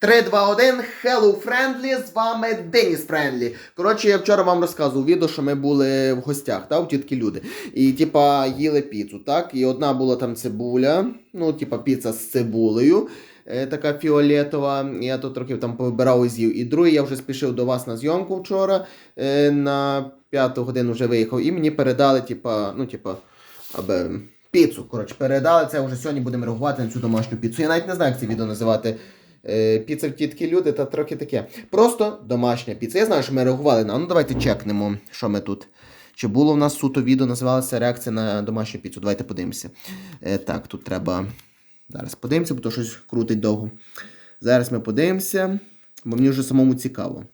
3, 2, 1, Hello Friendly, з вами Деніс Френдлі. Коротше, я вчора вам розказував відео, що ми були в гостях, та, у тітки люди. І, типа, їли піцу, так? І одна була там цибуля, ну, типа, піца з цибулею. е, Така фіолетова, я тут трохи там повибирав і з'їв. І другий я вже спішив до вас на зйомку вчора. е, На п'яту годину вже виїхав. І мені передали, типа, ну, типа, аби піцу. Коротше, передали це вже сьогодні будемо реагувати на цю домашню піцу. Я навіть не знаю, як це відео називати. Е, Піца тітки люди та трохи таке. Просто домашня піца. Я знаю, що ми реагували на. Ну давайте чекнемо, що ми тут. Чи було в нас суто відео, називалося реакція на домашню піцу. Давайте подивимося. Е, так, тут треба. Зараз подивимося, бо то щось крутить довго. Зараз ми подивимося, бо мені вже самому цікаво.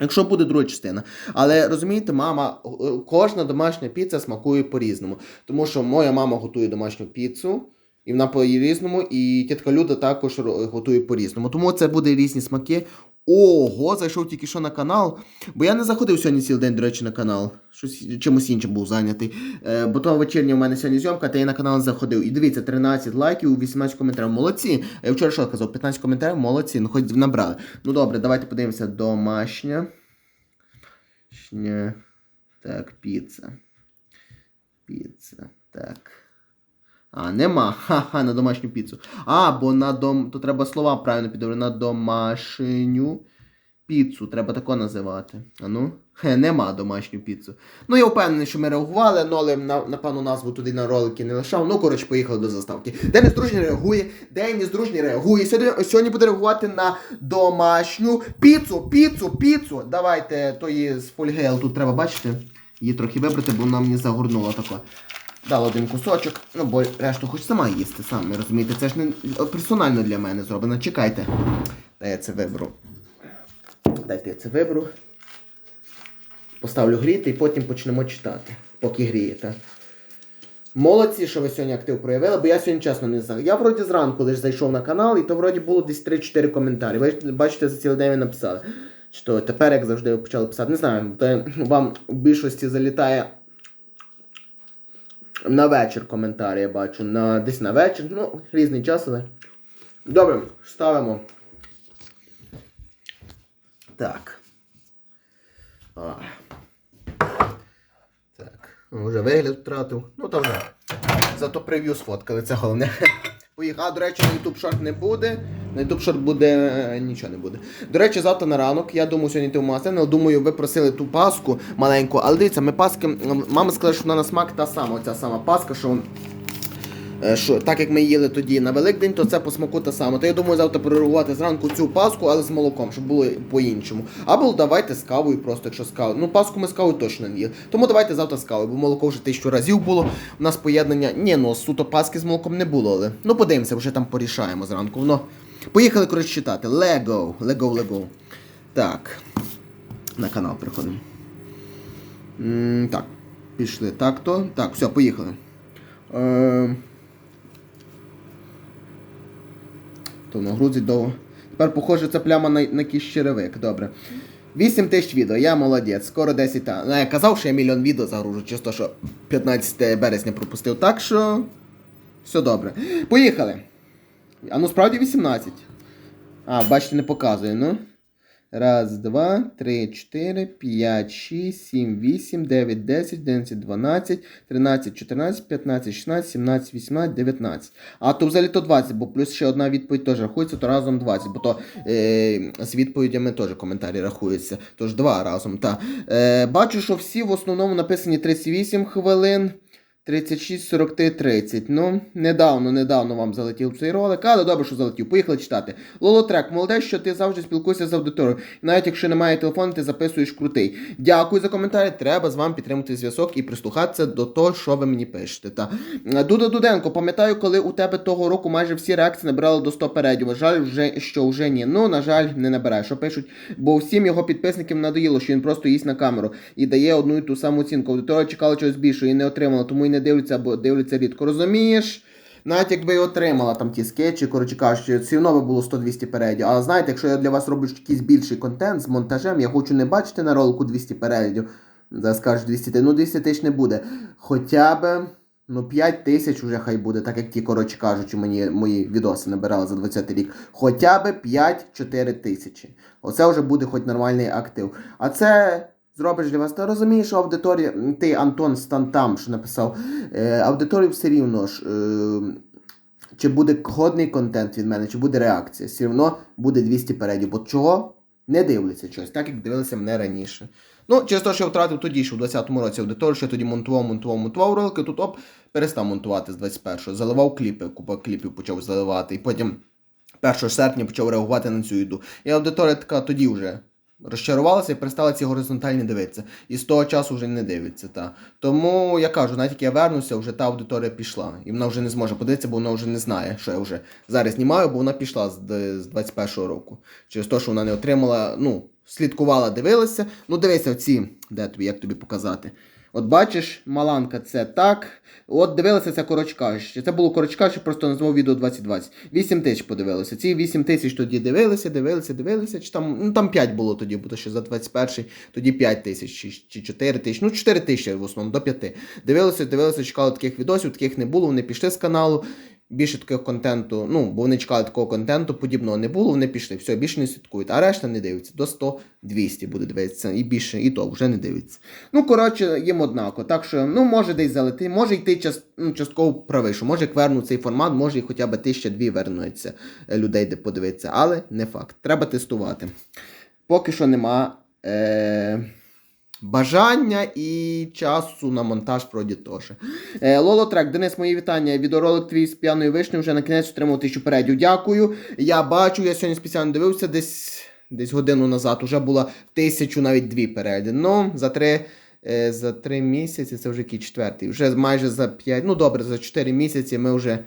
Якщо буде друга частина. Але розумієте, мама, е, кожна домашня піца смакує по-різному. Тому що моя мама готує домашню піцу, і вона по-різному, і тітка Люда також готує по-різному. Тому це буде різні смаки. Ого, зайшов тільки що на канал. Бо я не заходив сьогодні цілий день, до речі, на канал. Щось чимось іншим був зайнятий. Е, бо то вечірня у мене сьогодні зйомка, та я на канал не заходив. І дивіться, 13 лайків, 18 коментарів. Молодці. Я вчора що казав? 15 коментарів, молодці. Ну хоч набрали. Ну добре, давайте подивимося. Домашня. Шня. Так, піца. Піца. Так. А, нема. Ха-ха, на домашню піцу. А, бо на дом. То треба слова правильно підобрати. На домашню піцу. Треба тако називати. А ну? Хе, нема домашню піцу. Ну, я впевнений, що ми реагували, ну, але на- напевно назву туди на ролики не лишав. Ну, коротше, поїхали до заставки. Деніс дружній реагує, Деніс дружній реагує. Сьогодні, сьогодні буде реагувати на домашню піцу, піцу, піцу. Давайте, то є з фольгейл тут треба бачити. Її трохи вибрати, бо вона мені загорнула тако. Дала один кусочок, ну бо решту хоч сама їсти, самі розумієте, це ж не персонально для мене зроблено. Чекайте. Дай я це виберу. Дайте я це виберу. Поставлю гріти і потім почнемо читати, поки гріє, так? Молодці, що ви сьогодні актив проявили, бо я сьогодні чесно не знаю. Я вроді зранку лише зайшов на канал, і то вроді було десь 3-4 коментарі. Ви бачите, за цілий день ви написали. Чи то тепер, як завжди, ви почали писати. Не знаю, то вам в більшості залітає на вечір коментарі, я бачу. На, десь на вечір. Ну, різний час, але. Добре, ставимо. Так. А. Так. Вже вигляд втратив. Ну то вже. Зато прев'ю сфоткали, це головне. А, до речі, на YouTube шорт не буде. На YouTube шорт буде. нічого не буде. До речі, завтра на ранок. Я думаю, сьогодні йти в магазин, але думаю, ви просили ту паску маленьку. Але дивіться, ми паски. Мама сказала, що вона на смак та сама, оця сама паска, що. е, Що, так як ми їли тоді на Великдень, то це по смаку та саме. То я думаю, завтра перервувати зранку цю паску, але з молоком, щоб було по-іншому. Або давайте з кавою, просто якщо з кавою. Ну, паску ми з кавою точно не їли. Тому давайте завтра з кавою, бо молоко вже тисячу разів було. У нас поєднання. Ні, ну суто паски з молоком не було, але. Ну подивимося, вже там порішаємо зранку. Ну, поїхали, коротше, читати. Лего, Лего, Лего. Так. На канал приходимо. Так, пішли. Так то. Так, все, поїхали. Е... То воно грузить довго. Тепер, похоже, це пляма на, на якийсь черевик. Добре. 8 тисяч відео, я молодець, скоро 10 та. Ну, я казав, що я мільйон відео загружу, чисто, що 15 березня пропустив. Так що. Все добре. Поїхали. А ну справді 18. А, бачите, не показує, ну. Раз, два, три, чотири, п'ять, шість, сім, вісім, дев'ять, десять, одинадцять, дванадцять, тринадцять, чотирнадцять, п'ятнадцять, шістнадцять, сімнадцять, вісімнадцять, дев'ятнадцять. А то взагалі то 20, бо плюс ще одна відповідь теж рахується, то разом 20, бо то е, з відповідями теж коментарі рахуються. Тож два разом. Та. Е, бачу, що всі в основному написані 38 хвилин. 36, 43, 30. Ну, недавно, недавно вам залетів цей ролик, але добре, що залетів. Поїхали читати. Лолотрек, молодець, що ти завжди спілкуєшся з аудиторією. Навіть якщо немає телефону, ти записуєш крутий. Дякую за коментарі. Треба з вами підтримати зв'язок і прислухатися до того, що ви мені пишете. Та. Дуда Дуденко, пам'ятаю, коли у тебе того року майже всі реакції набирали до 100 передів. Жаль, вже, що вже ні. Ну, на жаль, не набирає. Що пишуть, бо всім його підписникам надоїло, що він просто їсть на камеру і дає одну і ту саму оцінку. Аудиторія чекала чогось більшого і не отримала, тому і не дивляться або дивляться рідко. Розумієш? Навіть якби і отримала там ті скетчі, коротше кажучи, все одно би було 100-200 переглядів. А знаєте, якщо я для вас роблю якийсь більший контент з монтажем, я хочу не бачити на ролику 200 переглядів. Зараз кажуть 200 тисяч, ну 200 тисяч не буде. Хоча б, Ну, 5 тисяч вже хай буде, так як ті, коротше кажучи, мені мої відоси набирали за 20 рік. Хоча б 5-4 тисячі. Оце вже буде хоч нормальний актив. А це зробиш для вас. Ти розумієш, що аудиторія, ти Антон Стантам, що написав, е, аудиторію все рівно ж. Е, чи буде годний контент від мене, чи буде реакція. Все одно буде 200 передів. Бо чого? Не дивляться щось, так як дивилися мене раніше. Ну, через те, що я втратив тоді, що в 20-му році аудиторію, що я тоді монтував, монтував, монтував ролики, тут оп, перестав монтувати з 21-го. Заливав кліпи, купа кліпів почав заливати. І потім 1 серпня почав реагувати на цю їду. І аудиторія така тоді вже розчарувалася і перестала ці горизонтальні дивитися. І з того часу вже не дивиться. Та. Тому я кажу, навіть як я вернуся, вже та аудиторія пішла. І вона вже не зможе подивитися, бо вона вже не знає, що я вже зараз знімаю, бо вона пішла з, з 21-го року. Через те, що вона не отримала, ну, слідкувала, дивилася. Ну, дивися, оці, де тобі, як тобі показати. От бачиш, Маланка, це так. От дивилися це корочка. Це було корочка, що просто назвав відео 2020. 8 тисяч подивилися. Ці 8 тисяч тоді дивилися, дивилися, дивилися. Чи там, ну там 5 було тоді, бо що за 21 тоді 5 тисяч чи, чи 4 тисячі. Ну 4 тисячі в основному, до 5. Дивилися, дивилися, чекали таких відосів, таких не було, вони пішли з каналу. Більше такого контенту, ну, бо вони чекали такого контенту, подібного не було, вони пішли. Все, більше не слідкують. А решта не дивиться. До 100-200 буде дивитися. І більше, і то вже не дивиться. Ну, коротше, їм однаково. Так що, ну, може десь залети, може йти час, ну, частково правий, що може як вернуть цей формат, може і хоча б тисяча-дві вернуться е, людей, де подивитися. Але не факт. Треба тестувати. Поки що нема. Е- Бажання і часу на монтаж вроді теж. Е, Лоло Трек, Денис, мої вітання. Відеоролик твій з п'яною вишнею вже на кінець отримав тисячу передів. Дякую. Я бачу, я сьогодні спеціально дивився десь десь годину назад. Уже було тисячу, навіть дві переди. Ну, за три. е, За три місяці, це вже який четвертий. Вже майже за п'ять, ну добре, за чотири місяці ми вже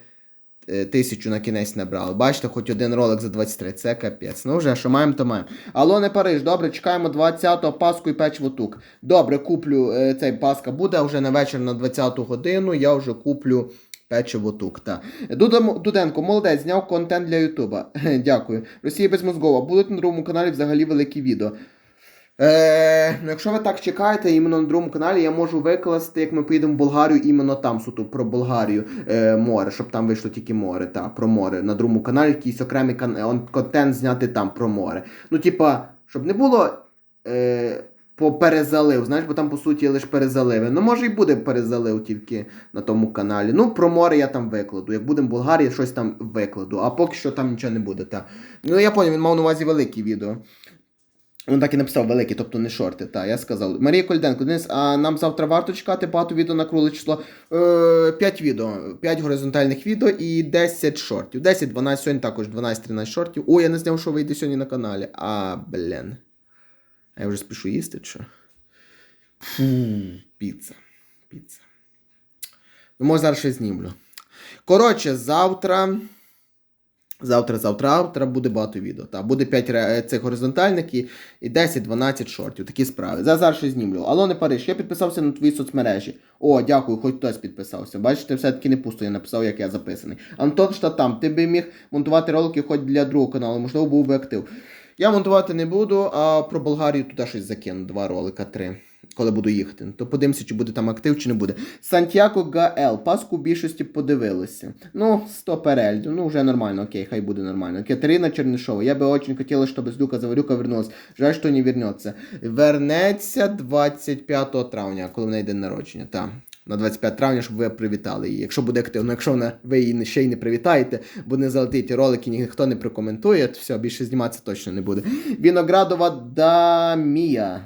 тисячу на кінець набрали. Бачите, хоч один ролик за 23, це капець. Ну вже, що маємо, то маємо. Алло, не Париж, добре, чекаємо 20-го паску і печиво тук. Добре, куплю е, цей паска буде, вже на вечір на 20-ту годину я вже куплю печиво тук. Та. Дуденко, молодець, зняв контент для Ютуба. Дякую. Росія безмозгова. Будуть на другому каналі взагалі великі відео. Е, ну, якщо ви так чекаєте, іменно на другому каналі я можу викласти, як ми поїдемо в Болгарію, іменно там суто про Болгарію е, море, щоб там вийшло тільки море, та, про море. На другому каналі якийсь окремий он- контент зняти там про море. Ну, типа, щоб не було е, по перезалив, знаєш, бо там по суті лише перезаливи. Ну, може і буде перезалив тільки на тому каналі. Ну, про море я там викладу. Як будемо в Болгарії, щось там викладу. А поки що там нічого не буде. Та. Ну, я поняв, він мав на увазі великі відео. Він так і написав великі, тобто не шорти. Так, я сказав. Марія Кольденко, Денис, а нам завтра варто чекати багато відео на кругле число. Е, 5 відео, 5 горизонтальних відео і 10 шортів. 10, 12, сьогодні також 12-13 шортів. Ой, я не зняв, що вийде сьогодні на каналі. А, блін. А я вже спішу їсти, що? Фу, піца. Піца. Ну, може, зараз щось знімлю. Коротше, завтра. Завтра, завтра, завтра буде багато відео. Та, буде 5 цих горизонтальних і, і 10-12 шортів. Такі справи. За зараз щось знімлю. Алло, не Париж, я підписався на твої соцмережі. О, дякую, хоч хтось підписався. Бачите, все-таки не пусто я написав, як я записаний. Антон Штатам, ти би міг монтувати ролики хоч для другого каналу, можливо, був би актив. Я монтувати не буду, а про Болгарію туди щось закину. Два ролика, три. Коли буду їхати. То подивимося, чи буде там актив, чи не буде. Сантьяго Гаел. Паску більшості подивилися. Ну, 100 перельдів. Ну, вже нормально, окей, хай буде нормально. Катерина Чернишова. Я би очень хотіла, щоб з Люка Заварюка вернулась. Жаль, що не вернеться. Вернеться 25 травня, коли в день народження. Так. На 25 травня, щоб ви привітали її. Якщо буде активно, якщо вона, ви її ще й не привітаєте, бо не залетить ролики, ніхто не прокоментує, то все, більше зніматися точно не буде. Виноградова Дамія.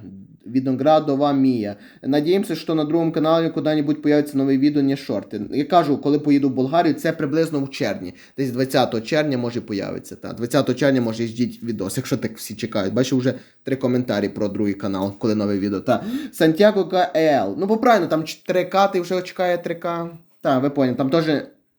Виноградова Мія. Надіємося, що на другому каналі куди-небудь появиться нове відео, не шорти. Я кажу, коли поїду в Болгарію, це приблизно в червні. Десь 20 червня може появиться. Та. 20 червня може ждіть відос, якщо так всі чекають. Бачу вже три коментарі про другий канал, коли нове відео. Та. Сантьяго ГЛ. Ну, бо правильно, там 3К, ти вже чекає 3К. Так, ви поняли, там теж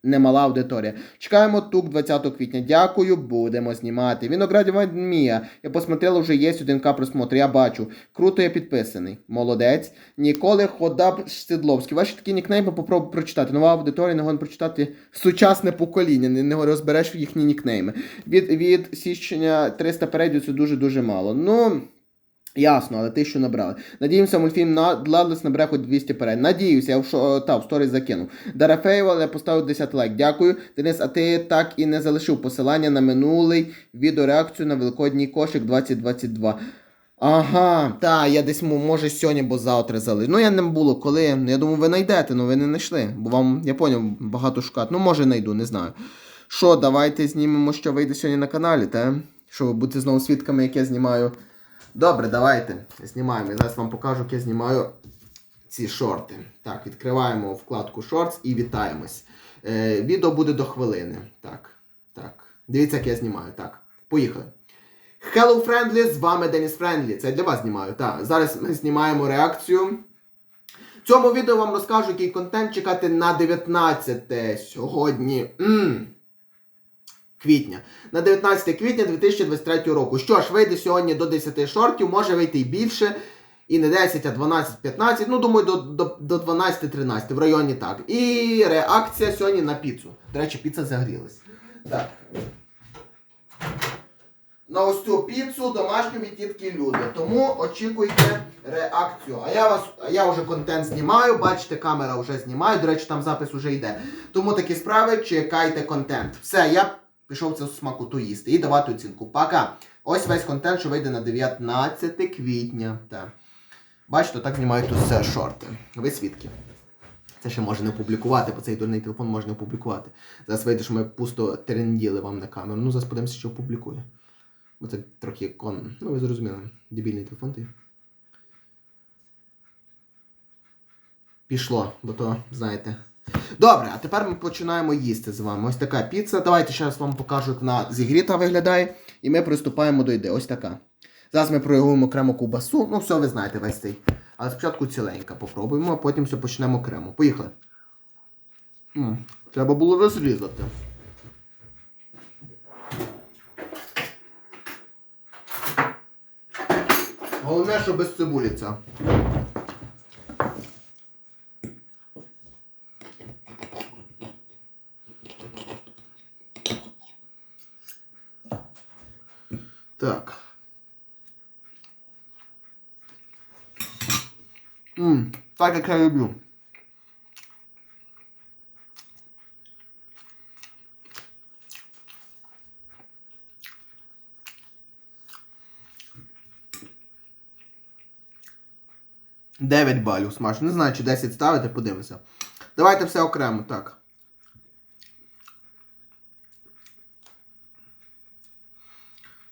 немала аудиторія. Чекаємо тук 20 квітня. Дякую, будемо знімати. Виноградова Мія. Я посмотрела, вже є 1К просмотр. Я бачу. Круто, я підписаний. Молодець. Ніколи Ходаб Сідловський. Ваші такі нікнейми попробуй прочитати. Нова аудиторія, не гон прочитати сучасне покоління. Не, не розбереш їхні нікнейми. Від, від січня 300 передів це дуже-дуже мало. Ну. Ясно, але тисячу набрали. Надіємося, мультфільм Ладлес набере хоч 200 перед. Надіюся, я в, шо, та, в сторіс закинув. Дарафеєва, але поставив 10 лайк. Дякую. Денис, а ти так і не залишив посилання на минулий відеореакцію на Великодній кошик 2022. Ага, та, я десь може сьогодні, бо завтра залишу. Ну, я не було коли. Я думаю, ви знайдете, але ви не знайшли. Бо вам, я поняв, багато шукати. Ну, може, знайду, не знаю. Що, давайте знімемо, що вийде сьогодні на каналі, та? Що ви будете знову свідками, як я знімаю. Добре, давайте знімаємо. Зараз вам покажу, як я знімаю ці шорти. Так, відкриваємо вкладку Shorts і вітаємось. Е, відео буде до хвилини. Так, так. Дивіться, як я знімаю. Так, поїхали. Hello Friendly, з вами Деніс Friendly. Це я для вас знімаю. Так, зараз ми знімаємо реакцію. В цьому відео вам розкажу, який контент чекати на 19 сьогодні. м Квітня. На 19 квітня 2023 року. Що ж, вийде сьогодні до 10 шортів, може вийти і більше. І не 10, а 12, 15. Ну, думаю, до, до, до 12-13, в районі так. І реакція сьогодні на піцу. До речі, піца загрілась. Так. На ось цю піцу домашню від тітки Люди. Тому очікуйте реакцію. А я вас, я вже контент знімаю, бачите, камера вже знімає. До речі, там запис вже йде. Тому такі справи, чекайте контент. Все, я пішов цю смакоту їсти і давати оцінку. Пока. Ось весь контент, що вийде на 19 квітня. Так. Бачите, так знімають тут все шорти. Ви свідки. Це ще можна не опублікувати, бо цей дурний телефон можна опублікувати. Зараз вийде, що ми пусто теренділи вам на камеру. Ну, зараз подивимося, що опублікує. Бо це трохи кон. Ну, ви зрозуміли, дебільний телефон ти. Пішло, бо то, знаєте. Добре, а тепер ми починаємо їсти з вами. Ось така піца. Давайте ще раз вам покажу, як вона зігріта виглядає. І ми приступаємо до ідеї. Ось така. Зараз ми проявуємо окремо кубасу. Ну, все, ви знаєте весь цей. Але спочатку ціленька попробуємо, а потім все почнемо окремо. Поїхали. М, Треба було розрізати. Головне, що без цибулі це. Так. Ммм, так як я люблю. Дев'ять балів смаж. Не знаю, чи 10 ставити, подивимося. Давайте все окремо, так.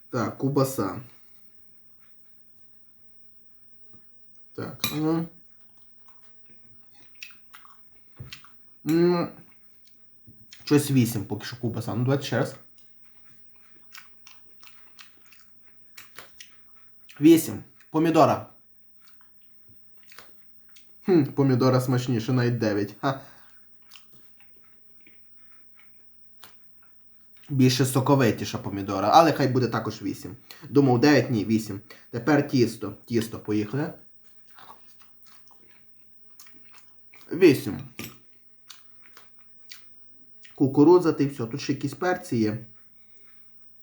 Так, кубаса. Так, ну. Щось 8 поки що кубаса. Ну, давайте ще раз. 8. Помідора. Хм, помідора смачніше, навіть 9. Ха. Більше соковитіша помідора, але хай буде також 8. Думав 9, ні, 8. Тепер тісто. Тісто, поїхали. 8. Кукурудза й все. Тут ще якісь перці є.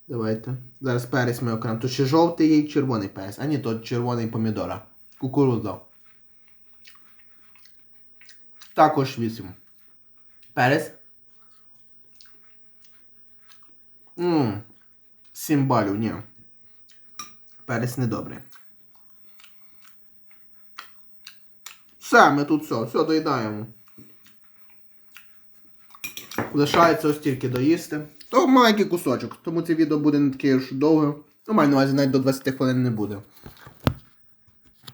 Давайте. Зараз перець ми окремо. Тут ще жовтий є і червоний перець. А ні, то червоний помідора. Кукурудза. Також 8. Перець. Ммм. 7 балів, ні. Перець недобрий. Все, ми тут все, все доїдаємо. Лишається ось тільки доїсти. То маленький кусочок, тому це відео буде не таке ж довге. Ну, маю на увазі навіть до 20 хвилин не буде.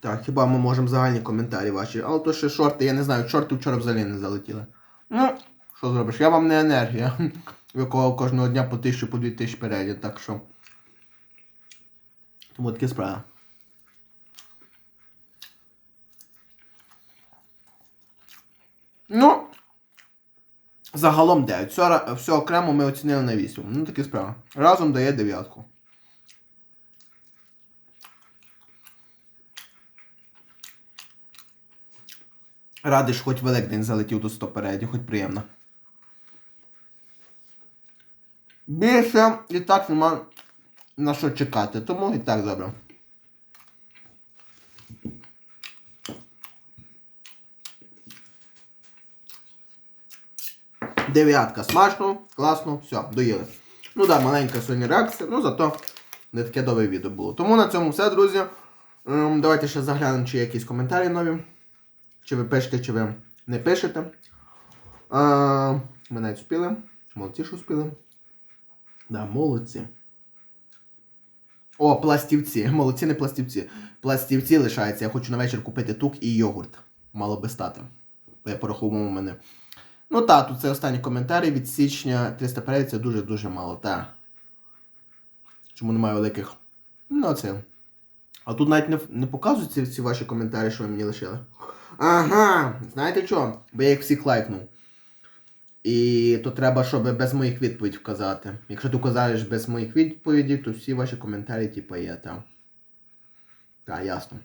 Так, хіба ми можемо загальні коментарі ваші. Але то ще шорти, я не знаю, шорти вчора взагалі не залетіли. Ну, що зробиш? Я вам не енергія. В якого кожного дня по тисячу, по дві тисячі переглядів, так що. Тому таке справа. Ну. Загалом 9. Все, все окремо ми оцінили на 8. Ну такі справа. Разом дає дев'ятку. Радий, що хоч Великдень залетів до 100 передів, хоч приємно. Більше і так нема на що чекати, тому і так добре. Дев'ятка смачно, класно, все, доїли. Ну так, да, маленька сьогодні реакція, ну зато не таке довге відео було. Тому на цьому все, друзі. Ем, Давайте ще заглянемо, чи є якісь коментарі нові. Чи ви пишете, чи ви не пишете. А, ми навіть спіли. Молодці, що спіли. Да, молодці. О, пластівці. Молодці, не пластівці. Пластівці лишаються. Я хочу на вечір купити тук і йогурт. Мало би стати. Я порахував у мене. Ну так, тут це останні коментарі від січня 300 переглядів, це дуже-дуже мало. Та. Чому немає великих. Ну, це. А тут навіть не, не показують ці, ваші коментарі, що ви мені лишили. Ага, знаєте що? Бо я їх всіх лайкнув. І то треба, щоб без моїх відповідей вказати. Якщо ти вказаєш без моїх відповідей, то всі ваші коментарі, типу, є там. Так, ясно.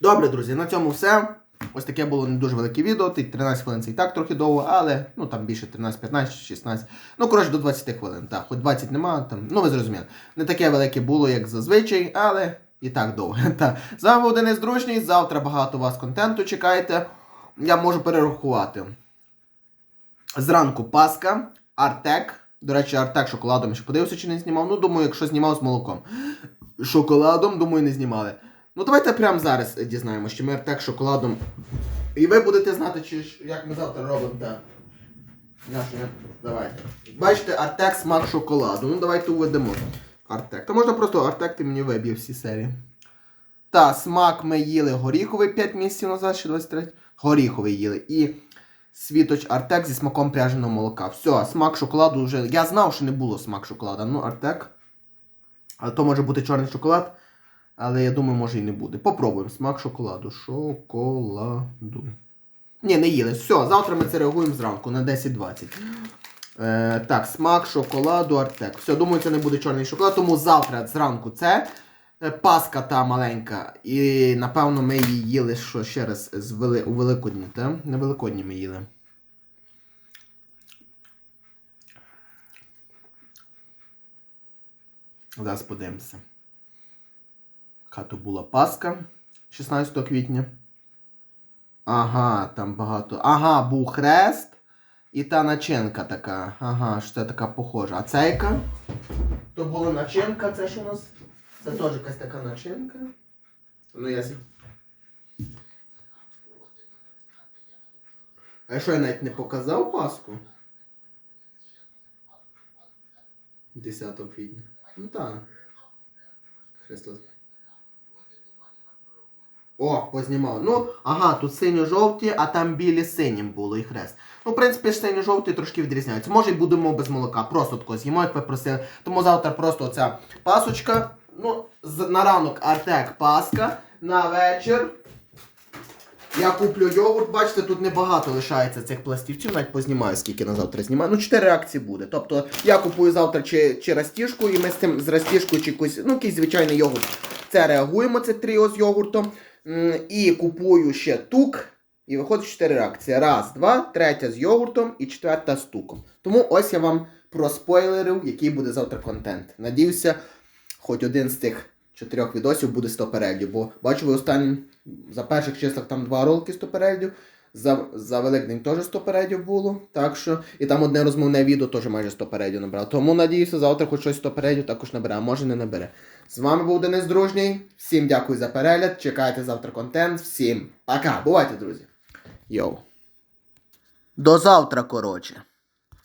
Добре, друзі, на цьому все. Ось таке було не дуже велике відео. 13 хвилин це і так трохи довго, але ну там більше 13, 15, 16. Ну, коротше, до 20 хвилин. Так, хоч 20 нема, там, ну ви зрозуміли. Не таке велике було, як зазвичай, але і так довго. Та. З вами був Денис Дружній. Завтра багато вас контенту чекайте. Я можу перерахувати. Зранку Паска, Артек. До речі, Артек шоколадом ще подивився, чи не знімав. Ну, думаю, якщо знімав з молоком. Шоколадом, думаю, не знімали. Ну, давайте прямо зараз дізнаємося, чи ми Артек шоколадом. І ви будете знати, чи як ми завтра робимо так. Наше, давайте. Бачите, Артек смак шоколаду. Ну, давайте уведемо. Артек. То можна просто Артек ти мені виб'є всі серії. Та, смак ми їли горіховий 5 місяців назад, ще 23. Горіховий їли. І світоч Артек зі смаком пряженого молока. Все, смак шоколаду вже. Я знав, що не було смак шоколада. Ну, Артек. А то може бути чорний шоколад. Але я думаю, може і не буде. Попробуємо. Смак шоколаду. Шоколаду. Ні, не їли. Все, завтра ми це реагуємо зранку на 10.20. Е, так, смак шоколаду Артек. Все, думаю, це не буде чорний шоколад, тому завтра зранку це. Е, Паска та маленька. І напевно ми її їли що ще раз з вели... у Великодні, так? На Великодні ми їли. Зараз подивимося. Яка то була Пасха 16 квітня. Ага, там багато. Ага, був хрест. І та начинка така. Ага, що це така похожа. А це яка? То була начинка, це що у нас? Це теж якась така начинка. Ну я А що я навіть не показав Пасху? 10 квітня. Ну так. Христос. О, познімав. Ну, ага, тут синьо-жовті, а там білі синім було і хрест. Ну, в принципі, синьо-жовті трошки відрізняються. Може, й будемо без молока. Просто тако з'їмо, як ви просили. Тому завтра просто оця пасочка. Ну, на ранок Артек Паска. На вечір. Я куплю йогурт, бачите, тут небагато лишається цих пластівців, навіть познімаю, скільки на завтра знімаю. Ну, 4 реакції буде. Тобто я купую завтра чи, чи растіжку, і ми з цим з растіжкою чи якусь, ну, якийсь звичайний йогурт. Це реагуємо, це тріо з йогуртом. І купую ще тук. І виходить 4 реакції. Раз, два, третя з йогуртом і четверта з туком. Тому ось я вам проспойлерив, який буде завтра контент. Надіюся, хоч один з тих чотирьох відосів буде 100 переглядів. Бо бачу, ви останнім за перших числах там два ролики 100 переглядів. За, за Великдень теж 100 передів було. Так що, і там одне розмовне відео теж майже 100 передів набрало. Тому надіюся, завтра хоч щось 100 передів також набере, а може не набере. З вами був Денис Дружній. Всім дякую за перегляд. Чекайте завтра контент. Всім пока. Бувайте, друзі. Йоу. До завтра, коротше.